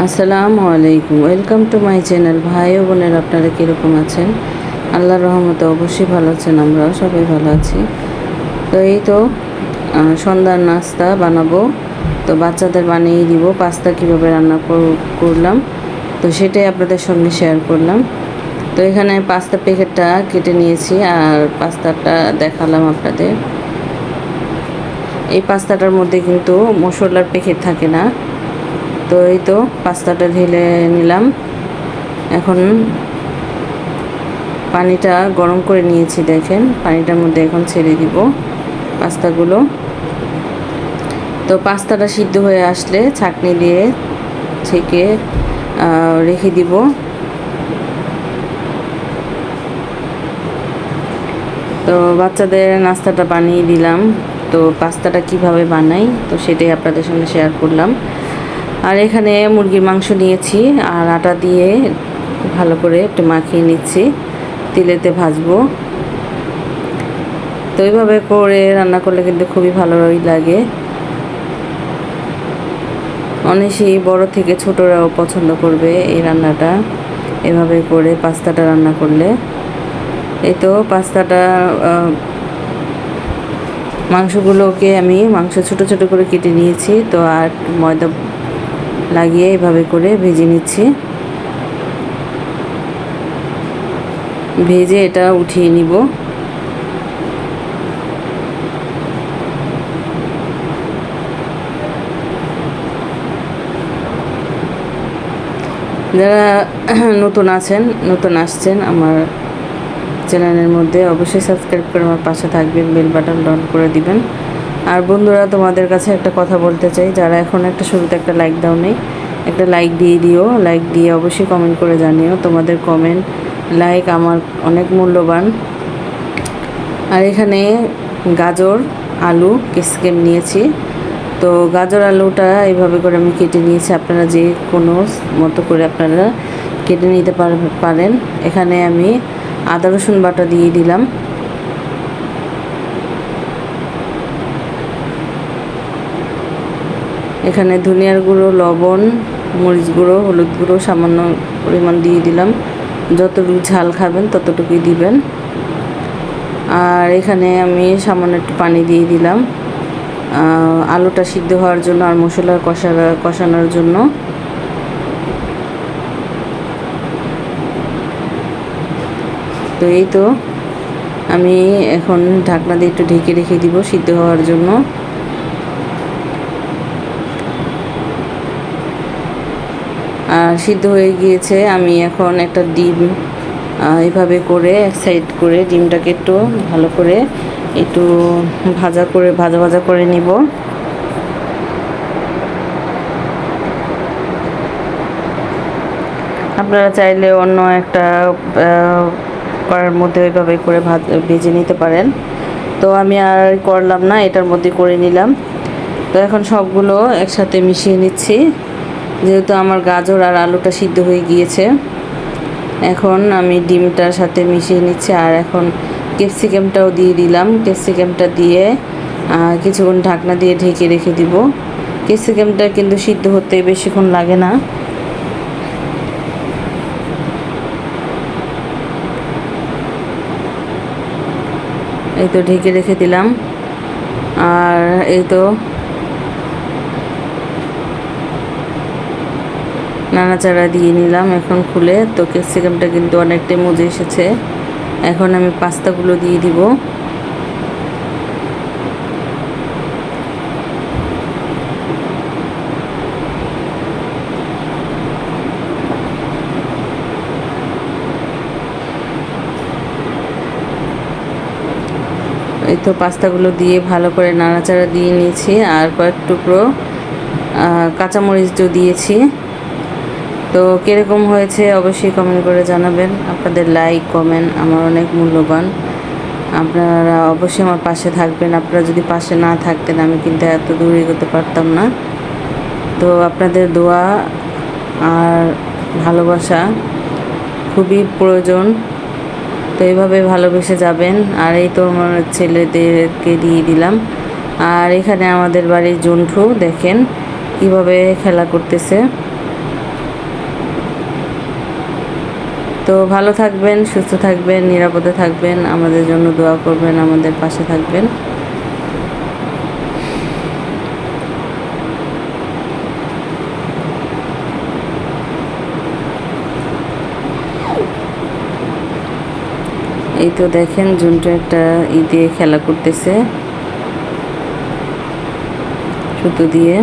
আসসালামু আলাইকুম। Welcome to my channel ভাই ও বোনের, আপনারা কীরকম আছেন? আল্লাহর রহমতে অবশ্যই ভালো আছেন, আমরাও সবাই ভালো আছি। তো এই তো সন্ধ্যার নাস্তা বানাবো। তো বাচ্চাদের বানিয়ে দিব, পাস্তা কীভাবে রান্না কর- করলাম। তো সেটাই আপনাদের সঙ্গে শেয়ার করলাম। তো এখানে পাস্তা প্যাকেটটা কেটে নিয়েছি, আর পাস্তাটা দেখালাম আপনাদের। এই পাস্তাটার মধ্যে কিন্তু মশলার প্যাকেট থাকে না। তো এই তো পাস্তাটা ঢেলে নিলাম। এখন পানিটা গরম করে নিয়েছি দেখেন, পানিটার মধ্যে এখন ছেড়ে দিব পাস্তাগুলো। তো পাস্তাটা সিদ্ধ হয়ে আসলে ছাঁকনি দিয়ে ছেঁকে রেখে দিব। তো বাচ্চাদের নাস্তাটা বানিয়ে দিলাম। তো পাস্তাটা কীভাবে বানাই, তো সেটাই আপনাদের সঙ্গে শেয়ার করলাম। আর এখানে মুরগির মাংস নিয়েছি আর আটা দিয়ে ভালো করে একটু মাখিয়ে নিচ্ছি। তেলেতে ভাজবো। তো এইভাবে করে রান্না করলে কিন্তু খুবই ভালোই লাগে। অনেকেই বড় থেকে ছোটরাও পছন্দ করবে এই রান্নাটা। এভাবে করে পাস্তাটা রান্না করলে। এই তো পাস্তাটা মাংসগুলোকে আমি মাংস ছোট ছোট করে কেটে নিয়েছি। তো আর ময়দা লাগিয়ে এভাবে করে ভেজে নিচ্ছি। ভেজে এটা উঠিয়ে নিব। যারা নতুন আছেন, নতুন আসছেন, আমার চ্যানেলের মধ্যে অবশ্যই সাবস্ক্রাইব করে আমার পাশে থাকবেন, বেল বাটন অন করে দিবেন। আর বন্ধুরা, তোমাদের কাছে একটা কথা বলতে চাই। যারা এখন একটা শুরুতে একটা লাইক দাও নেই, একটা লাইক দিয়ে দিও। লাইক দিয়ে অবশ্যই কমেন্ট করে জানিও। তোমাদের কমেন্ট লাইক আমার অনেক মূল্যবান। আর এখানে গাজর, আলু কেসকেম নিয়েছি। তো গাজর, আলুটা এইভাবে করে আমি কেটে নিয়েছি। আপনারা যে কোনো মতো করে আপনারা কেটে নিতে পার- পারেন। এখানে আমি আদা রসুন বাটা দিয়ে দিলাম। এখানে ধনিয়ার গুঁড়ো, লবণ, মরিচ গুঁড়ো, হলুদ গুঁড়ো সামান্য পরিমাণ দিয়ে দিলাম। যতটুকু ঝাল খাবেন ততটুকুই দিবেন। আর এখানে আমি সামান্য একটু পানি দিয়ে দিলাম। আলুটা সিদ্ধ হওয়ার জন্য আর মশলা কষা, কষানোর জন্য। তো এই তো, আমি এখন ঢাকনা দিয়ে একটু ঢেকে রেখে দিব সিদ্ধ হওয়ার জন্য। সিদ্ধ হয়ে গিয়েছে। আমি এখন একটা ডিম এভাবে করে এক সাইড করে ডিমটাকে একটু ভালো করে একটু ভাজা করে, ভাজা ভাজা করে নিব। আপনারা চাইলে অন্য একটা করার মধ্যে ওইভাবে করে ভাজ, ভেজে নিতে পারেন। তো আমি আর করলাম না, এটার মধ্যে করে নিলাম। তো এখন সবগুলো একসাথে মিশিয়ে নিচ্ছি। যেহেতু আমার গাজর আর আলুটা সিদ্ধ হয়ে গিয়েছে, এখন আমি ডিমটার সাথে মিশিয়ে নিচ্ছি আর এখন ক্যাপসিকামটাও দিয়ে দিলাম। ক্যাপসিকামটা দিয়ে কিছুক্ষণ ঢাকনা দিয়ে ঢেকে রেখে দিব। ক্যাপসিকামটা কিন্তু সিদ্ধ হতে বেশিক্ষণ লাগে না। এই তো ঢেকে রেখে দিলাম। আর এই তো নাড়াচাড়া দিয়ে নিলাম এখন খুলে। তো ক্যাপসিকামটা কিন্তু অনেকটাই মজে এসেছে। এখন আমি পাস্তাগুলো দিয়ে দিব। এই তো পাস্তাগুলো দিয়ে ভালো করে নাড়াচাড়া দিয়ে নিয়েছি। আর কয়েক টুকরো আহ, কাঁচামরিচও দিয়েছি। তো কীরকম হয়েছে অবশ্যই কমেন্ট করে জানাবেন। আপনাদের লাইক কমেন্ট আমার অনেক মূল্যবান। আপনারা অবশ্যই আমার পাশে থাকবেন। আপনারা যদি পাশে না থাকতেন আমি কিন্তু এত দূর এগোতে পারতাম না। তো আপনাদের দোয়া আর ভালোবাসা খুবই প্রয়োজন। তো এইভাবে ভালোবেসে যাবেন। আর এই তো আমার ছেলেদেরকে দিয়ে দিলাম। আর এখানে আমাদের বাড়ির জন্টু দেখেন কীভাবে খেলা করতেছে। তো ভালো থাকবেন, সুস্থ থাকবেন, নিরাপদে থাকবেন। আমাদের জন্য দোয়া করবেন, আমাদের পাশে থাকবেন। এই তো দেখেন, জুনটা একটা ই দিয়ে খেলা করতেছে। সুতো দিয়ে।